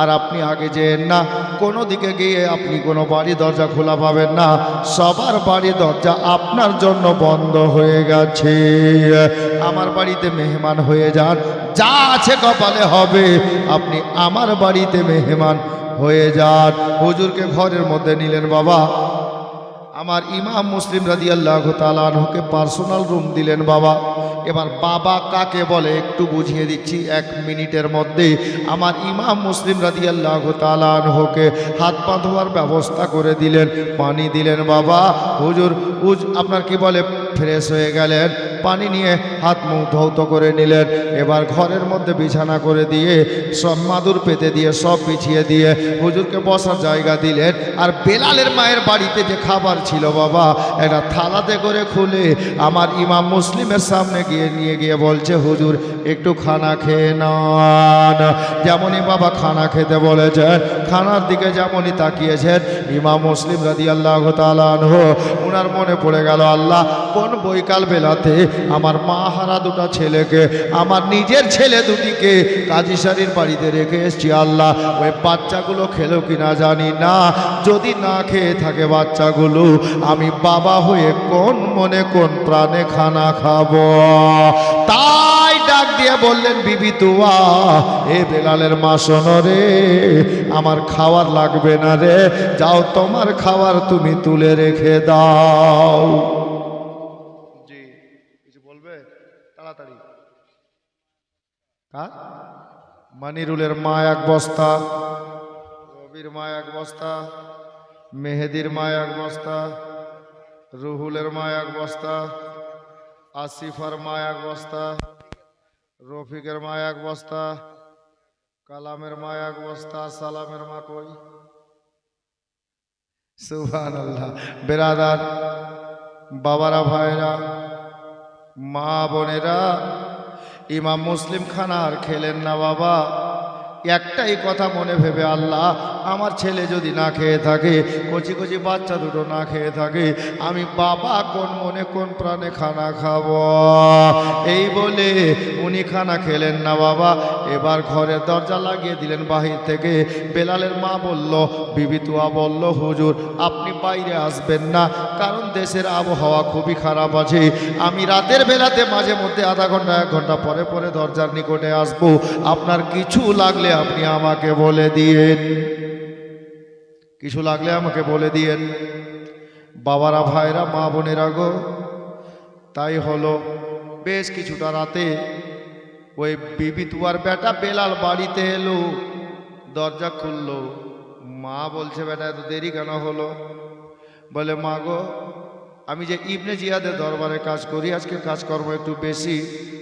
আর আপনি আগে যেন না, কোনো দিকে গিয়ে আপনি কোনো বাড়ি দরজা খোলা পাবেন না। সবার বাড়ি দরজা আপনার জন্য বন্ধ হয়ে গেছে। আমার বাড়িতে মেহমান হয়ে যান, যা আছে কপালে হবে। আপনি আমার বাড়িতে মেহমান হয়ে যান। হুজুরকে ঘরের মধ্যে নিলেন, বাবা। আমার ইমাম মুসলিম রাজি আল্লাহ তালানহকে পার্সোনাল রুম দিলেন, বাবা। এবার বাবা কাকে বলে একটু বুঝিয়ে দিচ্ছি, এক মিনিটের মধ্যে। আমার ইমাম মুসলিম রাজি আল্লাহ তালানহকে হাত পা ধোয়ার ব্যবস্থা করে দিলেন, পানি দিলেন। বাবা, হুজুর, উজ, আপনার কি বলে, ফ্রেশ হয়ে গেলেন? পানি নিয়ে হাত মুখ ধৌত করে নিলেন। এবার ঘরের মধ্যে বিছানা করে দিয়ে, সব মাদুর পেতে দিয়ে, সব বিছিয়ে দিয়ে হুজুরকে বসার জায়গা দিলেন। আর বেলালের মায়ের বাড়িতে যে খাবার ছিল বাবা একটা থালাতে করে খুলে আমার ইমাম মুসলিমের সামনে গিয়ে নিয়ে গিয়ে বলছে, হুজুর, একটু খানা খেয়ে নেন যেমনই বাবা খানা খেতে বলেছেন খানার দিকে যেমনই তাকিয়েছেন, ইমাম মুসলিম রাদি আল্লাহ তালানহ ওনার মনে পড়ে গেল, আল্লাহ, কোন বৈকাল বেলাতে আমার মা হারা দুটো ছেলেকে, আমার নিজের ছেলে দুটিকে কাজীশারির বাড়িতে রেখে এসছি, আল্লাহ, ওই বাচ্চাগুলো খেলো কিনা জানি না, যদি না খেয়ে থাকে বাচ্চাগুলো, আমি বাবা হয়ে কোন মনে কোন প্রাণে খানা খাব? ডাক দিয়ে বললেন বিবি তুয়া এ বেলালের মা শোনো রে আমার খাওয়ার লাগবে না রে যাও তোমার খাবার তুমি তুলে রেখে দাও। জি কিছু বলবে? তাড়াতাড়ি। কার? মানিরুলের মা এক বস্তা রবির মা এক বস্তা মেহেদির মা এক বস্তা রুহুলের মা এক বস্তা আসিফার মা এক বস্তা রফিকের মা এক বস্তা, কালামের মা এক বস্তা, সালামের মা কই? সুহান আল্লাহ বেরাদার, বাবারা, ভাইরা, মা বোনেরা, ইমাম মুসলিম খানা আর খেলেন না বাবা। একটাই কথা মনে ভেবে আল্লাহ আমার ছেলে যদি না খেয়ে থাকে, কচি কচি বাচ্চা দুটো না খেয়ে থাকে, আমি বাবা কোন মনে কোন প্রাণে খানা খাব? এই বলে উনি খানা খেলেন না বাবা। এবার ঘরের দরজা লাগিয়ে দিলেন বাহির থেকে। বেলালের মা বলল বিবিতুয়া বলল, হুজুর, আপনি বাইরে আসবেন না, কারণ দেশের আবহাওয়া খুবই খারাপ আছে। আমি রাতের বেলাতে মাঝে মধ্যে আধা ঘণ্টা, এক ঘণ্টা পরে পরে দরজার নিকটে আসব। আপনার কিছু লাগলে আপনি আমাকে বলে দিয়েন। কিছু লাগলে আমাকে বলে দিয়েন। বাবারা, ভাইরা, মা বোনেরা গো, তাই হলো। বেশ কিছুটা রাতে ওই বিবি তুয়ার বেটা বেলাল বাড়িতে এলো, দরজা খুললো। মা বলছে, বেটা, এত দেরি কেন হলো? বলে, মা গো আমি যে ইবনে জিয়াদের দরবারে কাজ করি, আজকে কাজকর্ম একটু বেশি,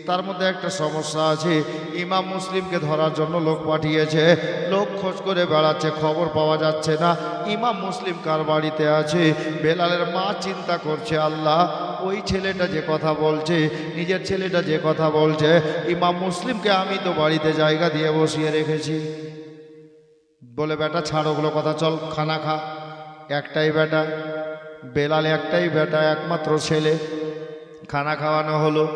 তার মধ্যে একটা সমস্যা আছে। ইমাম মুসলিমকে ধরার জন্য লোক পাঠিয়েছে, লোক খোঁজ করে বেড়াচ্ছে, খবর পাওয়া যাচ্ছে না। ইমাম মুসলিম কার বাড়িতে আছে? বেলালের মা চিন্তা করছে, আল্লাহ, ওই ছেলেটা যে কথা বলছে, নিজের ছেলেটা যে কথা বলছে, ইমাম মুসলিমকে আমি তো বাড়িতে জায়গা দিয়ে বসিয়ে রেখেছি। বলে, বেটা, ছাড় ওগুলো কথা, চল, খানা খা। একটাই বেটা বেলাল একটাই বেটা, একমাত্র ছেলে। খানা খাওয়ানো হলো।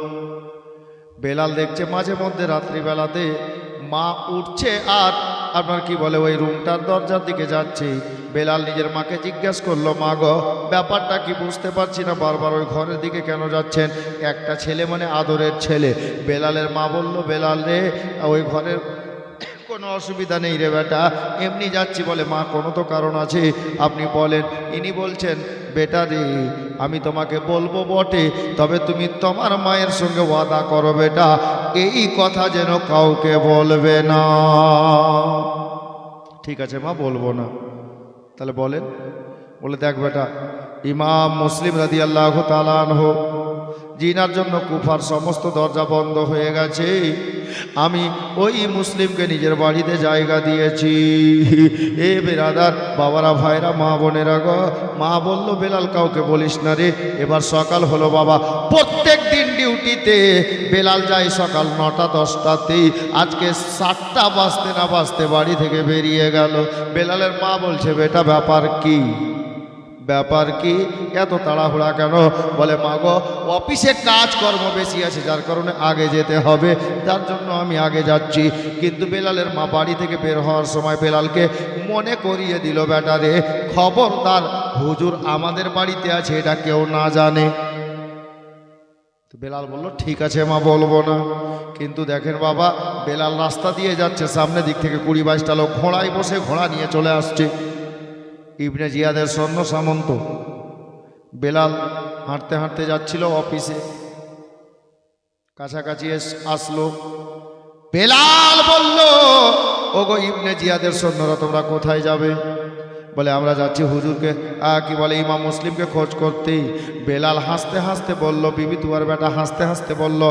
বেলাল দেখছে মাঝে মধ্যে রাত্রিবেলাতে মা উঠছে আর আপনার কি বলে, ওই রুমটার দরজার দিকে যাচ্ছে। বেলাল নিজের মাকে জিজ্ঞেস করল, মা গো, ব্যাপারটা কি বুঝতে পারছি না? বারবার ওই ঘরের দিকে কেন যাচ্ছেন? একটা ছেলে মানে আদরের ছেলে। বেলালের মা বলল, বেলাল রে, ওই ঘরের কোনো অসুবিধা নেই রে বেটা। এমনি যাচ্ছি বলে, মা কোনো তো কারণ আছে। আপনি বলেন। ইনি বলছেন বেটা রে আমি তোমাকে বলব বটে, তবে তুমি তোমার মায়ের সঙ্গে ওয়াদা করো বেটা, এই কথা যেন কাউকে বলবে না। ঠিক আছে মা, বলব না। তাহলে বলেন, বলে দেখ বেটা, ইমাম মুসলিম রাদি আল্লাহ তালানহ জিনার জন্য কুফার সমস্ত দরজা বন্ধ হয়ে গেছে। আমি ওই মুসলিমকে নিজের বাড়িতে জায়গা দিয়েছি। এ বেরাদার, বাবারা, ভাইরা, মা বোনেরা গো, মা বলল, বেলাল, কাউকে বলিস না রে, এবার সকাল হলো বাবা। প্রত্যেক দিন ডিউটিতে বেলাল যায় সকাল নটা, দশটাতেই। আজকে সাতটা বাজতে না বাজতে বাড়ি থেকে বেরিয়ে গেল। বেলালের মা বলছে, বেটা, ব্যাপার কি? ব্যাপার কি? এত তাড়াহুড়া কেন? বলে মা গো অফিসে কাজকর্ম বেশি আছে, যার কারণে আগে যেতে হবে। তার জন্য আমি আগে যাচ্ছি। কিন্তু বেলালের মা বাড়ি থেকে বের হওয়ার সময় বেলালকে মনে করিয়ে দিল ব্যাটারে খবরদার হুজুর আমাদের বাড়িতে আছে, এটা কেউ না জানে। বেলাল বলল, ঠিক আছে মা, বলব না। কিন্তু দেখেন বাবা, বেলাল রাস্তা দিয়ে যাচ্ছে, সামনে দিক থেকে কুড়ি বাইশটা লোক ঘোড়ায় বসে ঘোড়া নিয়ে চলে আসছে। ইবনে জিয়াদের স্বর্ণ সামন্ত। বেলাল হাঁটতে হাঁটতে যাচ্ছিল অফিসে। কাছাকাছি এস- আসলো। বেলাল বলল, ওগো ইবনে জিয়াদের সৈন্যরা তোমরা কোথায় যাবে? বলে, আমরা যাচ্ছি হুজুরকে। কি বলে, ইমাম মুসলিমকে খোঁজ করতেই। বেলাল হাসতে হাসতে বলল, বিবি তুয়ার বেটা হাসতে হাসতে বলল,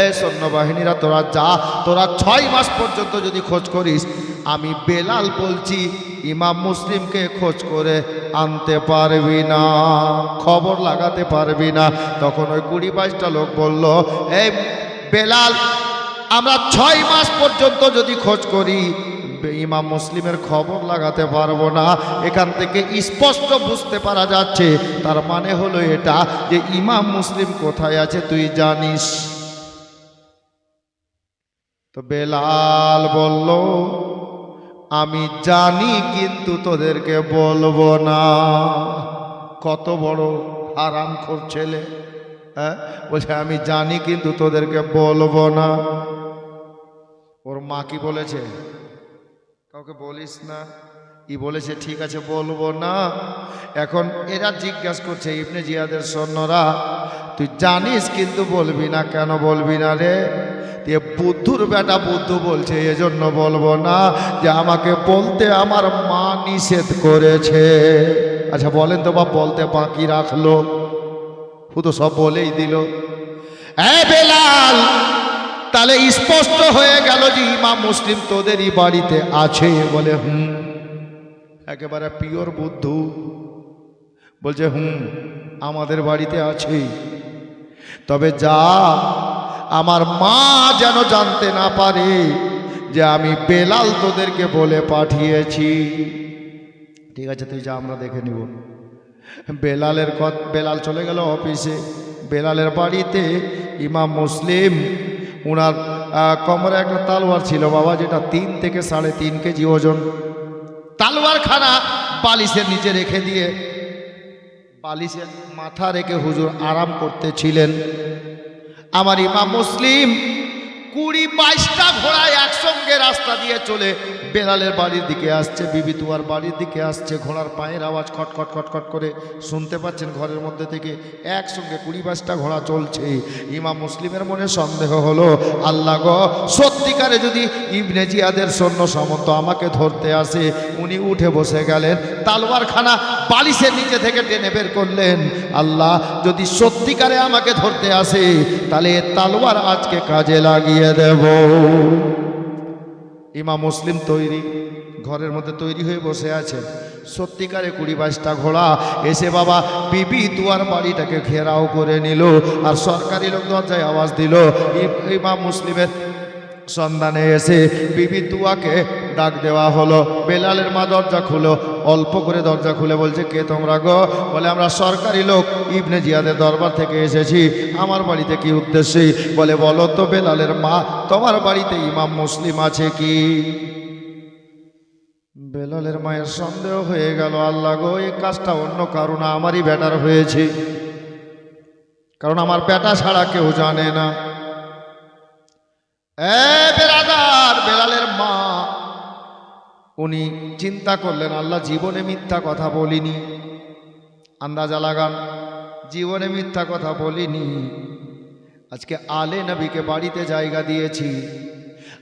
এ, সৈন্যবাহিনীরা, তোরা যা, তোরা ছয় মাস পর্যন্ত যদি খোঁজ করিস, আমি বেলাল বলছি, ইমাম মুসলিমকে খোঁজ করে আনতে পারবি না, খবর লাগাতে পারবি না। তখন ওই কুড়ি বাইশটা লোক বলল এই বেলাল, আমরা ছয় মাস পর্যন্ত যদি খোঁজ করি ইমাম মুসলিমের খবর লাগাতে পারব না। এখান থেকে স্পষ্ট বুঝতে পারা যাচ্ছে, তার মানে হলো এটা যে ইমাম মুসলিম কোথায় আছে তুই জানিস। তো বেলাল বলল, আমি জানি কিন্তু তোদেরকে বলব না। কত বড় আরাম ছেলে হ্যাঁ? বলছে, আমি জানি কিন্তু তোদেরকে বলব না। ওর মা কি বলেছে? কাউকে বলিস না। ই বলেছে, ঠিক আছে, বলব না। এখন এরা জিজ্ঞাসা করছে, ইবনে জিয়াদের সৈন্যরা, তুই জানিস কিন্তু বলবি না কেন বলবি না রে? দিয়ে বুদ্ধুর বেটা বুদ্ধ বলছে, এজন্য বলব না যে আমাকে বলতে আমার মা নিষেধ করেছে। আচ্ছা বলেন তো বা বলতে বাকি রাখল। শুধু সব বলেই দিল। এ বেলাল তাহলে স্পষ্ট হয়ে গেল যে ইমাম মুসলিম তোদেরই বাড়িতে আছে বলে, হুম। একেবারে পিওর বুদ্ধু। বলছে, হুম, আমাদের বাড়িতে আছে। তবে যা, আমার মা যেন জানতে না পারে যে আমি বেলাল তোদেরকে বলে পাঠিয়েছি। ঠিক আছে, তুই যা, আমরা দেখে নিব। বেলালের কত, বেলাল চলে গেল অফিসে। বেলালের বাড়িতে ইমাম মুসলিম ওনার কমরে একটা তালোয়ার ছিল বাবা, যেটা তিন থেকে সাড়ে তিন কেজি ওজন। তালোয়ার খানা বালিশের নিচে রেখে দিয়ে বালিশে মাথা রেখে হুজুর আরাম করতেছিলেন। আমার ইমাম মুসলিম কুড়ি বাইশটা ঘোড়ায় একসঙ্গে রাস্তা দিয়ে চলে বেড়ালের বাড়ির দিকে আসছে, বিবি তুয়ার বাড়ির দিকে আসছে, ঘোড়ার পায়ের আওয়াজ খটখট খটখট করে শুনতে পাচ্ছেন ঘরের মধ্যে থেকে একসঙ্গে কুড়ি বাইশটা ঘোড়া চলছে। ইমাম মুসলিমের মনে সন্দেহ হলো, আল্লাহ গ, সত্যিকারে যদি ইবনে জিয়াদের সৈন্য সামন্ত আমাকে ধরতে আসে, উনি উঠে বসে গেলেন, তালোয়ারখানা বালিশের নিচে থেকে টেনে বের করলেন। আল্লাহ যদি সত্যিকারে আমাকে ধরতে আসে, তাহলে তালোয়ার আজকে কাজে লাগিয়ে দেব। ইমাম মুসলিম তৈরি, ঘরের মধ্যে তৈরি হয়ে বসে আছে। সত্যিকারে কুড়ি বাইশটা ঘোড়া এসে বাবা বিবি তুয়ার বাড়িটাকে ঘেরাও করে নিল আর সরকারি লোক দরজায় আওয়াজ দিল ই- ইমাম মুসলিমের সন্ধানে এসে বিবি তুয়াকে ডাক দেওয়া হলো। বেলালের মা দরজা খুলো অল্প করে দরজা খুলে বলছে, কে তোমরা গো? বলে, আমরা সরকারি লোক। ইবনে জিয়াদের দরবার থেকে এসেছি। আমার বাড়িতে কি উদ্দেশ্যে? বলে, বলো তো বেলালের মা, তোমার বাড়িতে ইমাম মুসলিম আছে কি? বেলালের মায়ের সন্দেহ হয়ে গেল, আল্লাহ গো, এই কাজটা অন্য কারণ আমারই বেটার হয়েছে। কারণ আমার বেটা ছাড়া কেউ জানে না। এ বেলালের উনি চিন্তা করলেন, আল্লাহ জীবনে মিথ্যা কথা বলিনি। আন্দাজা লাগান জীবনে মিথ্যা কথা বলিনি। আজকে আলে নবীকে বাড়িতে জায়গা দিয়েছি।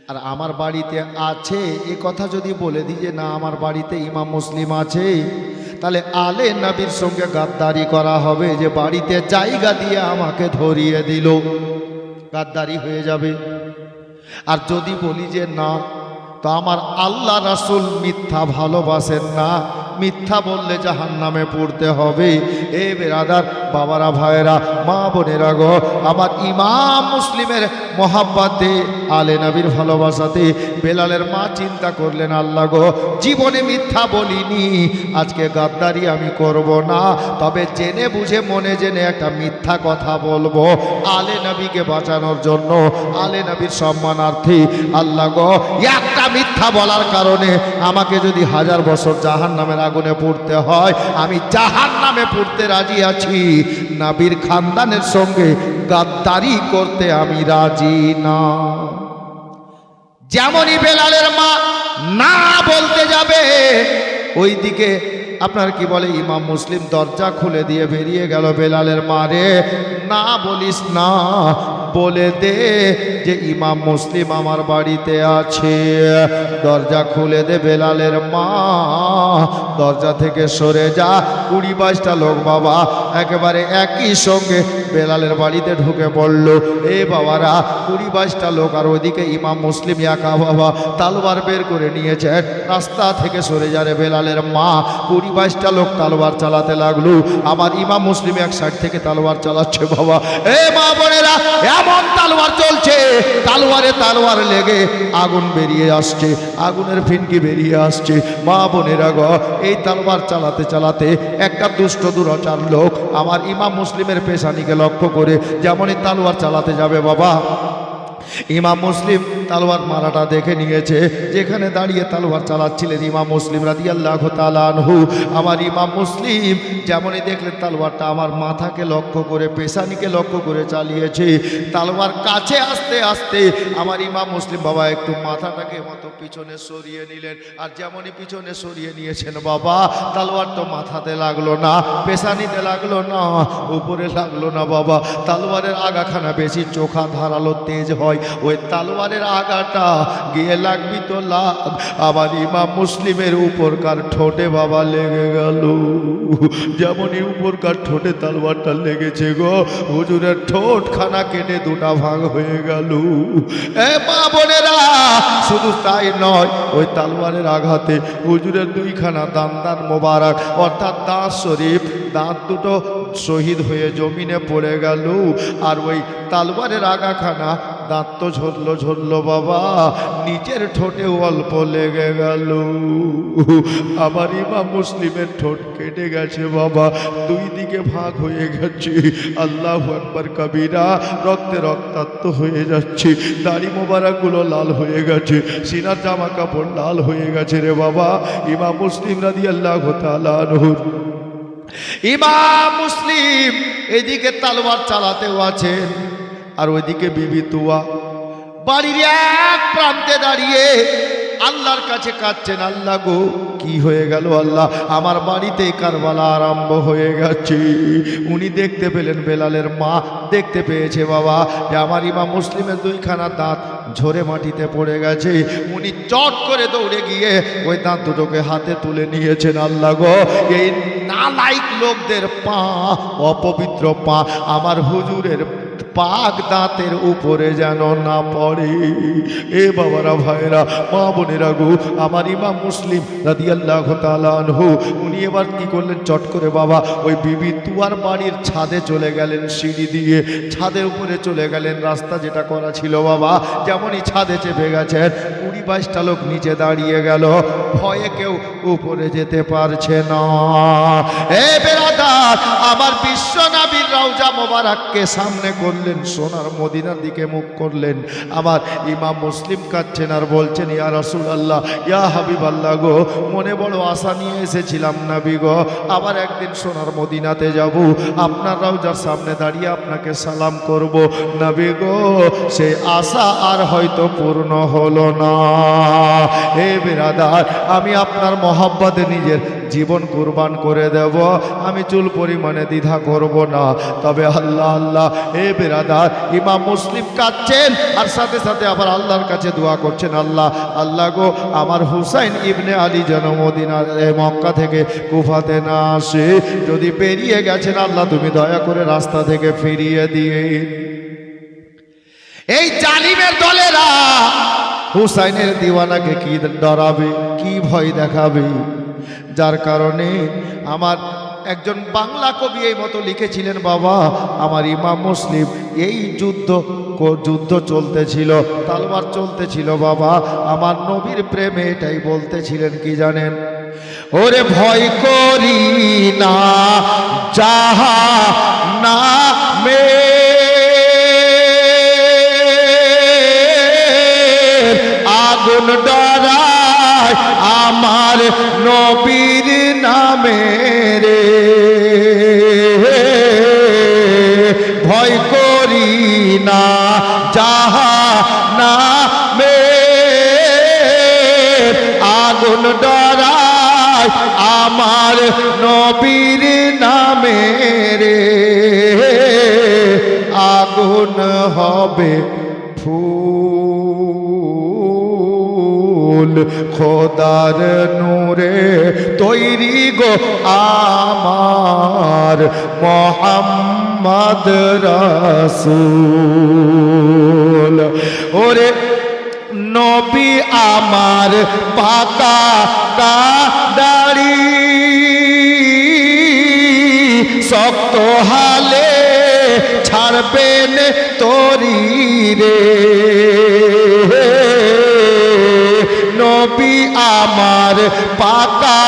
আর আমার বাড়িতে আছে, এ কথা যদি বলে দিই যে, না, আমার বাড়িতে ইমাম মুসলিম আছে, তাহলে আলে নবীর সঙ্গে গাদ্দারি করা হবে যে, বাড়িতে জায়গা দিয়ে আমাকে ধরিয়ে দিল। গাদ্দারি হয়ে যাবে। আর যদি বলি যে, না তো আমার আল্লাহ রাসুল মিথ্যা ভালোবাসেন না। মিথ্যা বললে জাহান নামে পড়তে হবে। এ বেরাদার, বাবারা, ভাইয়েরা, মা বোনেরা গো, আমার ইমাম মুসলিমের মহাব্বাতে, আলে নবীর ভালোবাসাতে বেলালের মা চিন্তা করলেন, আল্লাহ গো, জীবনে মিথ্যা বলিনি, আজকে গাদ্দারি আমি করব না, তবে জেনে বুঝে মনে জেনে একটা মিথ্যা কথা বলব, আলে নবীকে বাঁচানোর জন্য, আলে নবীর সম্মানার্থী, আল্লাহ গো, একটা মিথ্যা বলার কারণে আমাকে যদি হাজার বছর জাহান নামের আগুনে পড়তে হয়, আমি জাহান নামে পড়তে রাজি আছি, নাবির খানদানের সঙ্গে গাদ্দারি করতে আমি রাজি না। যেমনই বেলালের মা না বলতে যাবে, ওইদিকে আপনার কি বলে, ইমাম মুসলিম দরজা খুলে দিয়ে বেরিয়ে গেল বেলালের মারে না বলিস না বলে দে যে ইমাম মুসলিম আমার বাড়িতে আছে। দরজা খুলে দে বেলালের মা। দরজা থেকে সরে যা। কুড়ি বাইশটা লোক বাবা একেবারে একই সঙ্গে বেলালের বাড়িতে ঢুকে পড়ল। এ বাবারা, কুড়ি বাইশটা লোক আর ওইদিকে ইমাম মুসলিম একা বাবা তালবার বের করে নিয়েছেন রাস্তা থেকে সরে যারে বেলালের মা। কুড়ি বাইশটা লোক তালবার চালাতে লাগল। আমার ইমাম মুসলিম এক সাইড থেকে তালবার চালাচ্ছে বাবা। এ মা বোনেরা এমন তালোয়ার চলছে, তালোয়ারে তালোয়ার লেগে আগুন বেরিয়ে আসছে, আগুনের ফিনকি বেরিয়ে আসছে। মা বোনেরা গ, এই তালোয়ার চালাতে চালাতে একটা দুষ্ট দুরাচার লোক আমার ইমাম মুসলিমের পেশানিকে লক্ষ্য করে যেমনই তালোয়ার চালাতে যাবে বাবা। ইমাম মুসলিম তালওয়ার মারাটা দেখে নিয়েছে। যেখানে দাঁড়িয়ে তালওয়ার চালাচ্ছিলেন ইমাম মুসলিম রাজি আল্লাহ তালানহু আমার ইমাম মুসলিম যেমনই দেখলেন তালওয়ারটা আমার মাথাকে লক্ষ্য করে, পেশানিকে লক্ষ্য করে চালিয়েছে। তালওয়ার কাছে আসতে আসতে আমার ইমাম মুসলিম বাবা একটু মাথাটাকে মতো পিছনে সরিয়ে নিলেন। আর যেমনই পিছনে সরিয়ে নিয়েছেন বাবা তালওয়ার তো মাথাতে লাগল না, পেশানিতে লাগল না, উপরে লাগল না বাবা। তালওয়ারের আগাখানা বেশি, চোখা ধারালো তেজ হয়। ওই তালওয়ারের আগাটা গিয়ে লাগবি তো লাগ আবার ইমাম মুসলিমের উপরকার ঠোঁটে বাবা লেগে গেল। যেমনই উপরকার ঠোঁটে তালওয়ারটা লেগেছে গো, হুজুরের ঠোঁট খানা কেটে দুটা ভাগ হয়ে গেল। এ মা বোনেরা, শুধু তাই নয়, ওই তালওয়ারের আঘাতে হুজুরের দুইখানা দান দান মোবারক, অর্থাৎ দাঁত শরীফ, দাঁত দুটো শহীদ হয়ে জমিনে পড়ে গেল। আর ওই তালওয়ারের আগাখানা দাঁত তো ঝরলো ঝরলো বাবা, নিজের ঠোঁটে অল্প লেগে গেল। আবার ইমা মুসলিমের ঠোঁট কেটে গেছে বাবা, দুই দিকে ভাগ হয়ে গেছে। আল্লাহ একবার কবিরা, রক্তে রক্তাক্ত হয়ে যাচ্ছে, দাড়ি মোবারকগুলো লাল হয়ে গেছে, সিনার জামা কাপড় লাল হয়ে গেছে রে বাবা। ইমা মুসলিম রাদি আল্লাহ তালানহুর ইমা মুসলিম, এদিকে তালবার চালাতেও আছেন। আর ওইদিকে বিবি তুয়া। বাড়ির এক প্রান্তে দাঁড়িয়ে আল্লাহর কাছে কাঁদছেন, আল্লাহ গো, কি হয়ে গেল আল্লাহ? আমার বাড়িতে কারবালা আরম্ভ হয়ে গেছে। উনি দেখতে পেলেন বেলালের মা, দেখতে পেয়েছে বাবা যে আমার ইমা মুসলিমের দুইখানা দাঁত ঝরে মাটিতে পড়ে গেছে। উনি চট করে দৌড়ে গিয়ে ওই দাঁত দুটোকে হাতে তুলে নিয়েছেন, আল্লাহ গো, এই নালাইক লোকদের পা, অপবিত্র পা, আমার হুজুরের পাক দাঁতের উপরে যেন না পড়ে। এ বাবারা ভাইরা মা বোনেরা গো, আমার ইমাম মুসলিম রাদি আল্লাহ উনি এবার কি করলেন চট করে বাবা, ওই বিবি তুয়ার বাড়ির ছাদে চলে গেলেন সিঁড়ি দিয়ে। ছাদের উপরে চলে গেলেন, রাস্তা যেটা করা ছিল বাবা, যেমনই ছাদে চেপে গেছেন, কুড়ি বাইশটা লোক নিচে দাঁড়িয়ে গেল। ভয়ে কেউ উপরে যেতে পারছে না। এ বেড়াদার আমার বিশ্ব নাবির রওজা মোবারককে সামনে করলেন, সোনার মদিনার দিকে মুখ করলেন। আমার ইমাম মুসলিম কাচ্ছেন আর বলছেন, ইয়া রসুল আল্লাহ ইয়া হাবিব আল্লাহ গো, মনে বড় আশা নিয়ে এসেছিলাম নাবি গো। আবার একদিন সোনার মদিনাতে যাব, আপনার রওজার সামনে দাঁড়িয়ে আপনাকে সালাম করব। নাবি গো সেই আশা আর হয়তো পূর্ণ হলো না। হে বেরাদার, আমি আপনার মহাব্বাতে নিজের জীবন কুরবান করে দেব। আমি চুল পরিমাণে দ্বিধা করব না। তবে আল্লাহ আল্লাহ এ বেরাদার। ইমাম মুসলিম কাঁদছেন, আর সাথে সাথে আবার আল্লাহর কাছে দোয়া করছেন, আল্লাহ আল্লাহ গো, আমার হুসাইন ইবনে আলী জন্মদিনা মক্কা থেকে কুফাতে না আসে। যদি পেরিয়ে গেছেন, আল্লাহ, তুমি দয়া করে রাস্তা থেকে ফিরিয়ে দিয়ে এই জালিমের দলেরা হুসাইনের দিওয়ানাকে কি ডরাবে, কি ভয় দেখাবে? যার কারণে আমার একজন বাংলা কবি এই মতো লিখেছিলেন, বাবা, আমার ইমাম মুসলিম, এই যুদ্ধ যুদ্ধ চলতেছিল তালবার চলতেছিল, বাবা। আমার নবীর প্রেমে এটাই বলতেছিলেন, কি জানেন? ওরে ভয় করি না যাহা না মে আগুন ডরায় আমার নবীর নামে রে। ভয় করি না, যাহা না মে আগুন ডরায় আমার নবীর নামে রে। আগুন হবে ফুল। খোদার নূরে তৈরি গো আমার মোহাম্মদ রাসূল। ওরে নবী আমার পাকা দাড়ি শক্ত হালে ছাড়বেন তরি রে। নবী আমার পাকা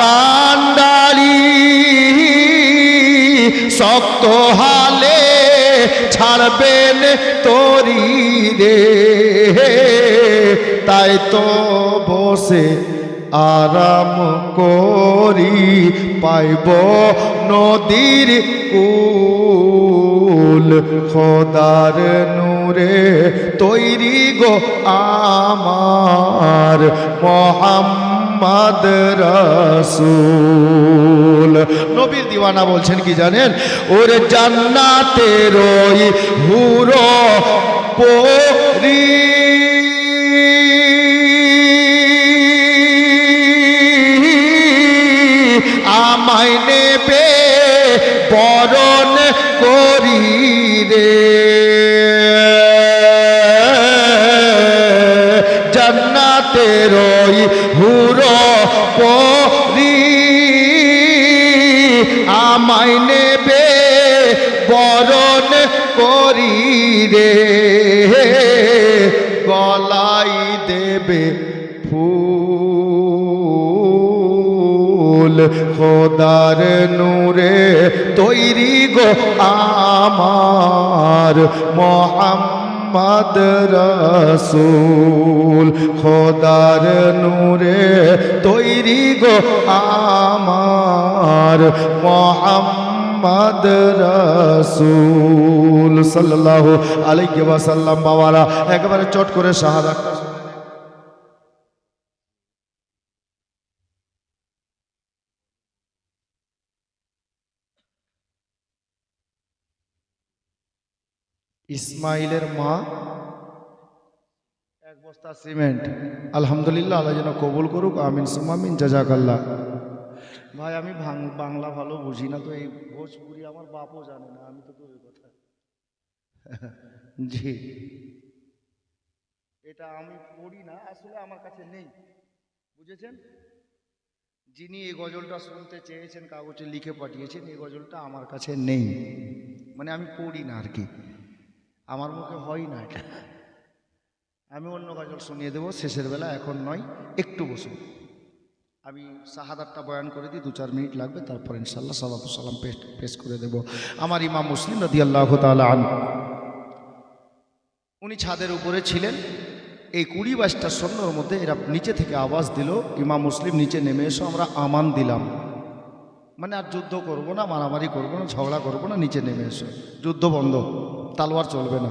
কান্ডারি। শক্ত হালে ছাড়বেন তরি রে। তাই তো বসে আরাম করি, পাইব নদীর কুল খোদার নূরে তৈরি গো আমার মোহাম্মদ রসুল। নবীর দিওয়ানা বলছেন কি জানেন? ওরে জান্নাতের ওই হুরো পরি আমায় নেবে বরণ করি। রে জান্নাতের ওই হুরো পরি আমায় নেবে বরণ করি রে গলাই দেবে খোদার নূরে তৈরি গো আমার মোহাম্মদ রসুল। খোদার নূরে তৈরি গো আমার মোহাম্মদ রসুল। সাল্লাল্লাহু আলাইহি ওয়াসাল্লাম, বাবারা, একবারে চট করে শাহাদাতটা ইসমাইলের মা। এক বস্তা সিমেন্ট। আলহামদুলিল্লাহ, আল্লাহ যেন কবুল করুক, আমিন সুমামিন জাজাকাল্লাহ। ভাই, আমি বাংলা ভালো বুঝি না, তো এই ভোজপুরি আমার বাপও জানে না, আমি তো দূরের কথা। জি। এটা আমি পড়ি না, আসলে আমার কাছে নেই, বুঝেছেন? যিনি এই গজলটা শুনতে চেয়েছেন, কাগজে লিখে পাঠিয়েছেন, এই গজলটা আমার কাছে নেই। মানে আমি পড়ি না আর কি। আমার মুখে হয় না এটা। আমি অন্য গজল শুনিয়ে দেবো, শেষের বেলা, এখন নয়, একটু বসুন। আমি শাহাদাতটা বয়ান করে দিই দু চার মিনিট লাগবে, তারপর ইনশাল্লাহ সালাতু সালাম পেশ পেশ করে দেব। আমার ইমাম মুসলিম রদি আল্লাহ আন উনি ছাদের উপরে ছিলেন, এই কুড়ি বাইশটা সৈন্যর মধ্যে এরা নিচে থেকে আওয়াজ দিল, ইমাম মুসলিম নিচে নেমে এসো, আমরা আমান দিলাম। মানে আর যুদ্ধ করব না, মারামারি করব না, ঝগড়া করব না, নিচে নেমে এসো। যুদ্ধ বন্ধ। তালোয়ার চলবে না।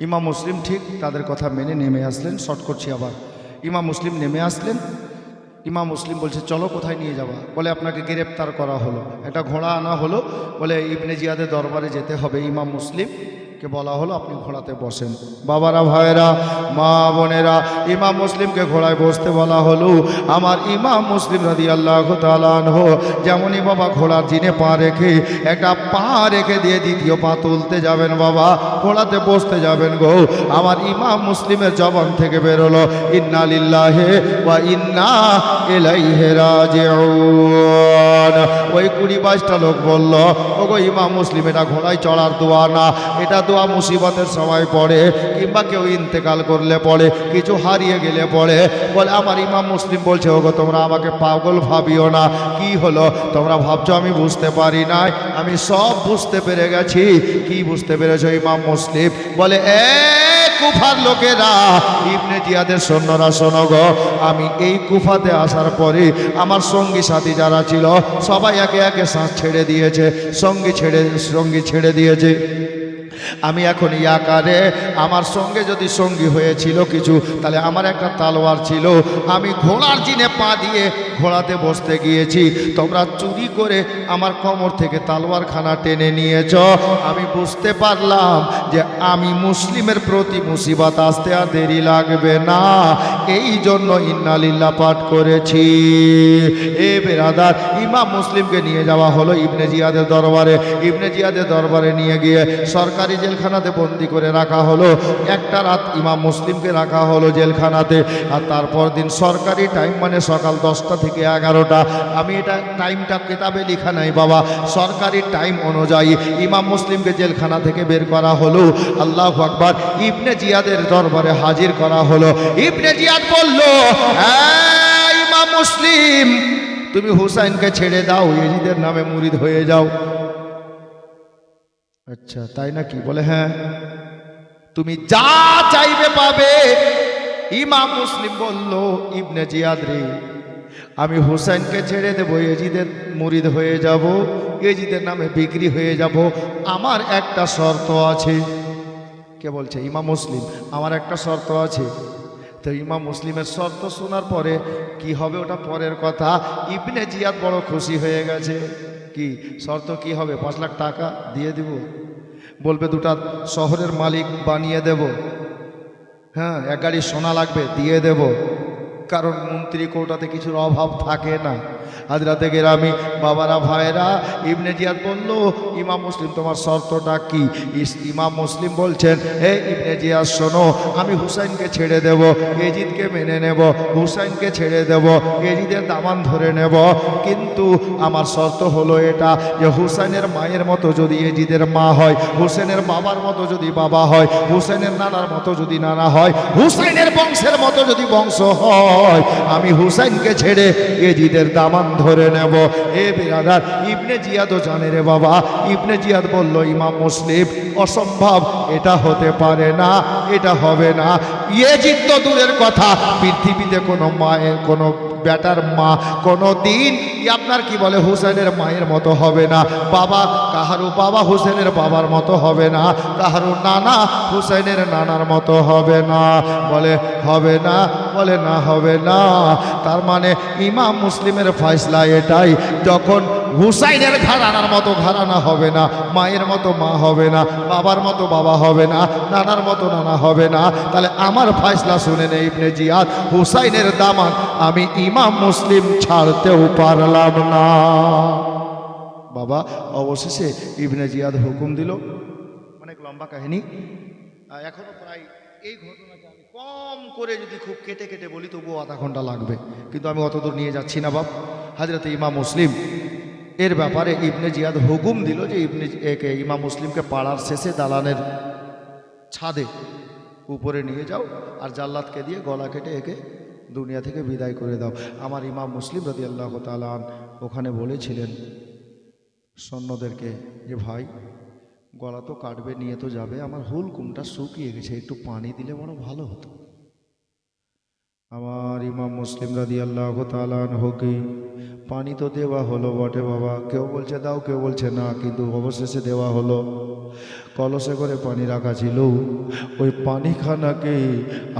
ইমাম মুসলিম ঠিক তাদের কথা মেনে নেমে আসলেন, শর্ট করছি আবার। ইমাম মুসলিম নেমে আসলেন, ইমাম মুসলিম বলছে, চলো কোথায় নিয়ে যাওয়া বলে, আপনাকে গ্রেপ্তার করা হলো। একটা ঘোড়া আনা হলো। বলে, ইবনে জিয়াদের দরবারে যেতে হবে। ইমাম মুসলিম কে বলা হলো আপনি ঘোড়াতে বসেন। বাবারা, ভাইয়েরা, মা বোনেরা, ইমাম মুসলিমকে ঘোড়ায় বসতে বলা হলো। আমার ইমাম মুসলিম রাদি আল্লাহ তালানহ যেমনই বাবা ঘোড়ার জিনে পা রেখে একটা পা রেখে দিয়ে দ্বিতীয় পা তুলতে যাবেন বাবা, ঘোড়াতে বসতে যাবেন গো। আমার ইমাম মুসলিমের জবান থেকে বেরোলো ইন্না লিল্লাহে বা ইন্না ওই কুড়ি বাইশটা লোক বলল, ওগো ইমাম মুসলিম, এটা ঘোড়ায় চড়ার দোয়া না, এটা দোয়া মুসিবতের সময় পড়ে, কিংবা কেউ ইন্তেকাল করলে পড়ে, কিছু হারিয়ে গেলে পড়ে। বলে, আমার ইমাম মুসলিম বলছে, ওগো, তোমরা আমাকে পাগল ভাবিও না। কি হলো? তোমরা ভাবছ আমি বুঝতে পারি নাই? আমি সব বুঝতে পেরে গেছি। কি বুঝতে পেরেছ ইমাম মুসলিম? বলে, এ কুফার লোকেরা, ইবনে জিয়াদের সৈন্যরা, শোনো গো, আমি এই কুফাতে আসার পরে আমার সঙ্গী সাথী যারা ছিল, সবাই একে একে শ্বাস ছেড়ে দিয়েছে, সঙ্গী ছেড়ে সঙ্গী ছেড়ে দিয়েছে। আমি এখন ইয়াকারে আমার সঙ্গে যদি সঙ্গী হয়েছিল কিছু, তাহলে আমার একটা তালোয়ার ছিল। আমি ঘোড়ার জিনে পা দিয়ে ঘোড়াতে বসতে গিয়েছি। তোমরা চুরি করে আমার কোমর থেকে তালোয়ার খানা টেনে নিয়েছ। আমি বুঝতে পারলাম যে আমি মুসলিমের প্রতি মুসিবত আসতে আর দেরি লাগবে না। এই জন্য ইন্নালিল্লা পাঠ করেছি। এ বেরাদার, ইমাম মুসলিমকে নিয়ে যাওয়া হলো ইবনে জিয়াদের দরবারে। ইবনে জিয়াদের দরবারে নিয়ে গিয়ে সরকারি জেলখানাতে বন্দি করে রাখা হলো। একটা রাত ইমাম মুসলিমকে রাখা হলো জেলখানাতে। আর তারপর দিন সরকারি টাইম মানে সকাল দশটা থেকে এগারোটা। আমি এটা টাইমটা কেতাবে লেখা নাই বাবা। সরকারি টাইম অনুযায়ী ইমাম মুসলিমকে জেলখানা থেকে বের করা হলো। আল্লাহ আকবার ইবনে জিয়াদের দরবারে হাজির করা হলো। ইবনে জিয়াদ বলল "এই ইমাম মুসলিম, তুমি হুসাইনকে ছেড়ে দাও এজিদের নামে মুরিদ হয়ে যাও। আচ্ছা তাই নাকি? বলে হ্যাঁ। তুমি যা চাইবে পাবে। ইমাম মুসলিম বলল, ইবনে জিয়াদ রে, আমি হুসেনকে ছেড়ে দেবো, এজিদের মুরিদ হয়ে যাব, এজিদের নামে বিক্রি হয়ে যাব। আমার একটা শর্ত আছে। কে বলছে? ইমাম মুসলিম। আমার একটা শর্ত আছে। তো ইমাম মুসলিমের শর্ত শোনার পরে কি হবে ওটা পরের কথা? ইবনে জিয়াদ বড় খুশি হয়ে গেছে। কি শর্ত কি হবে? পাঁচ লাখ টাকা দিয়ে দিব। বলবে, দুটা শহরের মালিক বানিয়ে দেব। হ্যাঁ এক গাড়ি সোনা লাগবে, দিয়ে দেব। কারণ মন্ত্রী কোটাতে কিছুর অভাব থাকে না। হাজরাতে গেরামি, বাবারা ভাইরা ইবনে জিয়াদ বলল, ইমাম মুসলিম, তোমার শর্তটা কি? ইমাম মুসলিম বলছেন, হে ইবনে জিয়াদ, শোনো, আমি হুসাইনকে ছেড়ে দেব, এজিদকে মেনে নেব, হুসাইনকে ছেড়ে দেব, এজিদের দামান ধরে নেব। কিন্তু আমার শর্ত হলো এটা যে, হুসাইনের মায়ের মতো যদি এজিদের মা হয়, হুসেনের বাবার মতো যদি বাবা হয়, হুসেনের নানার মতো যদি নানা হয় হুসাইনের বংশের মতো যদি বংশ হয়, আমি হুসাইনকে ছেড়ে এজিদের দামান ধরে নেব। এ বিরাদার, ইবনে জিয়াদও জানে রে বাবা। ইবনে জিয়াদ বলল, ইমাম মুসলিম, অসম্ভব, এটা হতে পারে না, এটা হবে না। ইয়েজিদ চিত্ত দূরের কথা, পৃথিবীতে কোনো মায়ের, কোনো বেটার মা কোনো দিন আপনার কি বলে, হুসেনের মায়ের মতো হবে না। বাবা, কাহারু বাবা হুসেনের বাবার মতো হবে না। কাহারু নানা হুসেনের নানার মতো হবে না। বলে, হবে না, বলে না, হবে না। তার মানে ইমাম মুসলিমের ফয়সলা এটাই, যখন হুসাইনের ঘরানার মতো ঘরানা হবে না মায়ের মতো মা হবে না বাবার মতো বাবা হবে না নানার মতো নানা হবে না। তাহলে আমার ফয়সলা শুনে নেই ইবনে জিয়াদ হুসাইনের দামান আমি ইমাম মুসলিম ছাড়তেও পারলাম না। বাবা অবশেষে ইবনে জিয়াদ হুকুম দিল। অনেক লম্বা কাহিনী। আহ, এখনও প্রায় এই ঘটনাকে আমি কম করে যদি খুব কেটে কেটে বলি তবুও আধা ঘণ্টা লাগবে। কিন্তু আমি অতদূর নিয়ে যাচ্ছি না বাপ। হাজরতে ইমাম মুসলিম এর ব্যাপারে ইবনে জিয়াদ হুকুম দিল যে ইবনে একে ইমাম মুসলিমকে পাড়ার শেষে দালানের ছাদে উপরে নিয়ে যাও আর জাল্লাদকে দিয়ে গলা কেটে একে দুনিয়া থেকে বিদায় করে দাও। আমার ইমাম মুসলিম রদি আল্লাহ তালান ওখানে বলেছিলেন, সৈন্যদেরকে যে ভাই, গলা তো কাটবে, নিয়ে তো যাবে, আমার হুল কুমটা শুকিয়ে গেছে, একটু পানি দিলে বড় ভালো হতো। আমার ইমাম মুসলিম রাদি আল্লাহ তালান হোকে পানি তো দেওয়া হলো বটে বাবা। কেউ বলছে দাও, কেউ বলছে না, কিন্তু অবশেষে দেওয়া হলো। কলসে করে পানি রাখা ছিল। ওই পানিখানাকে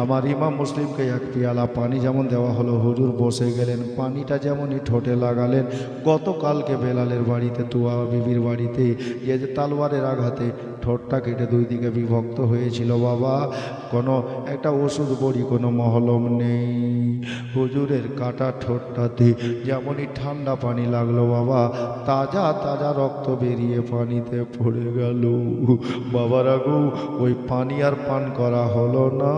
আমার ইমাম মুসলিমকে এক পেয়ালা পানি যেমন দেওয়া হলো, হুজুর বসে গেলেন, পানিটা যেমনই ঠোঁটে লাগালেন, গতকালকে বেলালের বাড়িতে, তুয়া বিবির বাড়িতে যে তালওয়ারের আঘাতে ঠোঁটটা কেটে দুই দিকে বিভক্ত হয়েছিল বাবা। কোনো, একটা ওষুধ বড়ি, কোনো মহলম নেই। হুজুরের কাটা ঠোঁটটাতে যেমনই ঠান্ডা পানি লাগল বাবা, তাজা তাজা রক্ত বেরিয়ে পানিতে পড়ে গেল। বাবারা গো, ওই পানি আর পান করা হলো না।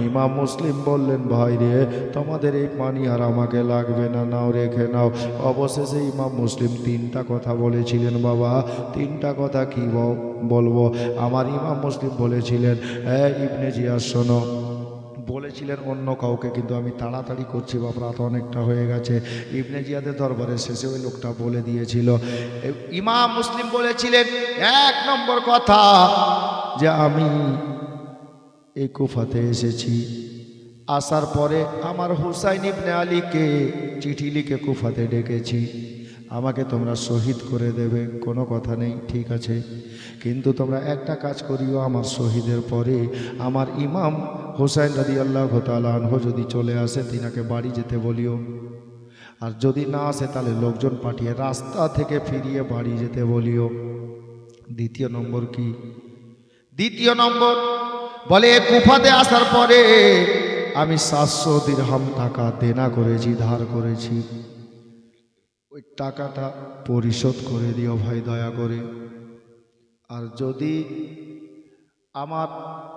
ইমাম মুসলিম বললেন, ভাই রে, তোমাদের এই পানি আর আমাকে লাগবে না, নাও রেখে নাও। অবশেষে ইমাম মুসলিম তিনটা কথা বলেছিলেন বাবা। তিনটা কথা কি বলব? আমার ইমাম মুসলিম বলেছিলেন ইবনে জিয়াস শোনো বলেছিলেন অন্য কাউকে, কিন্তু আমি তাড়াতাড়ি করছি বা রাত অনেকটা হয়ে গেছে। ইবনে জিয়াদের দরবারের শেষে ওই লোকটা বলে দিয়েছিল ইমাম মুসলিম বলেছিলেন এক নম্বর কথা, যে আমি এই কুফাতে এসেছি। আসার পরে আমার হুসাইন ইবনে আলীকে চিঠি লিখে কুফাতে ডেকেছি। আমাকে তোমরা শহীদ করে দেবে, কোনো কথা নেই, ঠিক আছে? কিন্তু তোমরা একটা কাজ করিও আমার শহীদের পরে আমার ইমাম হুসাইন রাদি আল্লাহ আনহ যদি চলে আসে তিনাকে বাড়ি যেতে বলিও। আর যদি না আসে তাহলে লোকজন পাঠিয়ে রাস্তা থেকে ফিরিয়ে বাড়ি যেতে বলিও। দ্বিতীয় নম্বর কি? দ্বিতীয় নম্বর বলে কুফাতে আসার পরে আমি সাতশো দিরহাম টাকা দেনা করেছি ধার করেছি। ওই টাকাটা পরিশোধ করে দিও ভাই দয়া করে। আর যদি আমার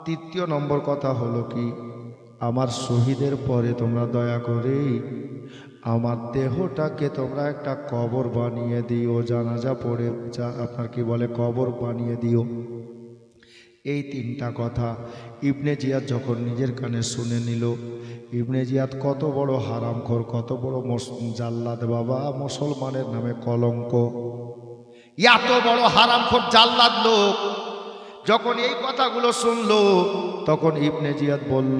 তৃতীয় নম্বর কথা হলো কি, আমার শহীদের পরে তোমরা দয়া করে আমার দেহটাকে তোমরা একটা কবর বানিয়ে দিও, জানাজা পড়ে, যা আপনার কি বলে, কবর বানিয়ে দিও। এই তিনটা কথা ইবনে জিয়াদ যখন নিজের কানে শুনে নিল, ইবনে জিয়াদ কত বড় হারামখোর, কত বড় জাল্লাদ বাবা, মুসলমানের নামে কলঙ্ক। এত বড় হারামখোর জাল্লাদ লোক। যখন এই কথাগুলো শুনলো, তখন ইবনে জিয়াদ বলল,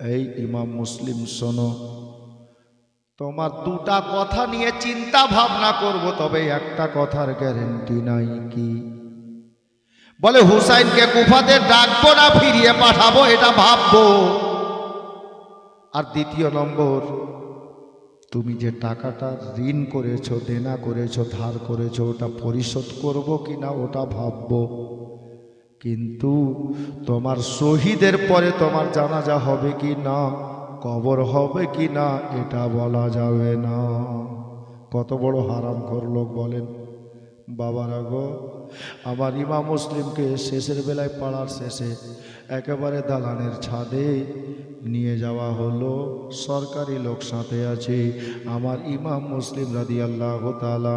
এই ইমাম মুসলিম, শোনো, তোমার দুটা কথা নিয়ে চিন্তা ভাবনা করব, তবে একটা কথার গ্যারেন্টি নাই কি? বলে, হুসাইনকে কুফাতে ডাকবো না, ফিরিয়ে পাঠাবো, এটা ভাববো। আর দ্বিতীয় নম্বর তুমি যে টাকাটা ঋণ করেছ, দেনা করেছ, ধার করেছ, ওটা পরিশোধ করব কি না ওটা ভাববো। কিন্তু তোমার শহীদের পরে তোমার জানাজা হবে কি না, কবর হবে কি না, এটা বলা যাবে না। কত বড় হারাম লোক বলেন বাবারা গো, আমার ইমা মুসলিমকে শেষের বেলায় পাড়ার শেষে একেবারে দালানের ছাদে নিয়ে যাওয়া হলো। সরকারি লোক সাথে আছে, আমার ইমাম মুসলিম রাদি আল্লাহ তালা